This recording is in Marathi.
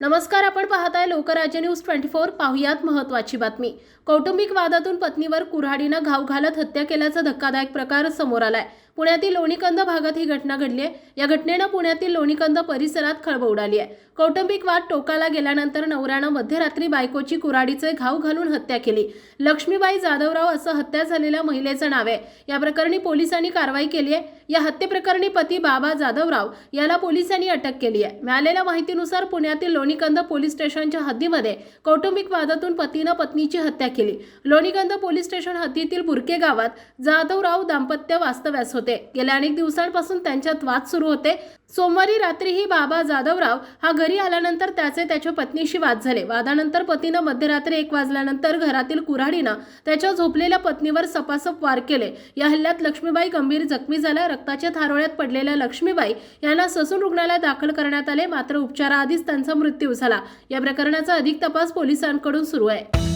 नमस्कार आपण पाहताय लोकराज्य न्यूज ट्वेंटी फोर. पाहुयात महत्वाची बातमी. कौटुंबिक वादातून पत्नीवर कुऱ्हाडीनं घाव घालत हत्या केल्याचा धक्कादायक प्रकार समोर आलाय. पुण्यातील लोणीकंद भागात ही घटना घडली आहे. या घटनेनं पुण्यातील लोणीकंद परिसरात खळबळ उडाली आहे. कौटुंबिक वाद टोकाला गेल्यानंतर नवऱ्यानं मध्यरात्री बायकोची कुराडीचे घाव घालून हत्या केली. लक्ष्मीबाई जाधवराव असं हत्या झालेल्या महिलेचं नाव आहे. या प्रकरणी पोलिसांनी कारवाई केली आहे. या हत्येप्रकरणी पती बाबा जाधवराव याला पोलिसांनी अटक केली आहे. मिळालेल्या माहितीनुसार पुण्यातील लोणीकंद पोलीस स्टेशनच्या हद्दीमध्ये कौटुंबिक वादातून पतीनं पत्नीची हत्या केली. लोणीकंद पोलीस स्टेशन हद्दीतील बुरके गावात जाधवराव दाम्पत्य वास्तव्यास होते. गेल्या अनेक दिवसांपासून त्यांच्यात वाद सुरू होते. सोमवारी रात्रीही बाबा जाधवराव हा घरी आल्यानंतर त्याचे त्याच्या पत्नीशी वाद झाले. वादानंतर पतीनं मध्यरात्री एक वाजल्यानंतर घरातील कुऱ्हाडीनं त्याच्या झोपलेल्या पत्नीवर सपासप वार केले. या हल्ल्यात लक्ष्मीबाई गंभीर जखमी झाल्या. रक्ताच्या थारोळ्यात पडलेल्या लक्ष्मीबाई यांना ससून रुग्णालयात दाखल करण्यात आले. मात्र उपचाराआधीच त्यांचा मृत्यू झाला. या प्रकरणाचा अधिक तपास पोलिसांकडून सुरू आहे.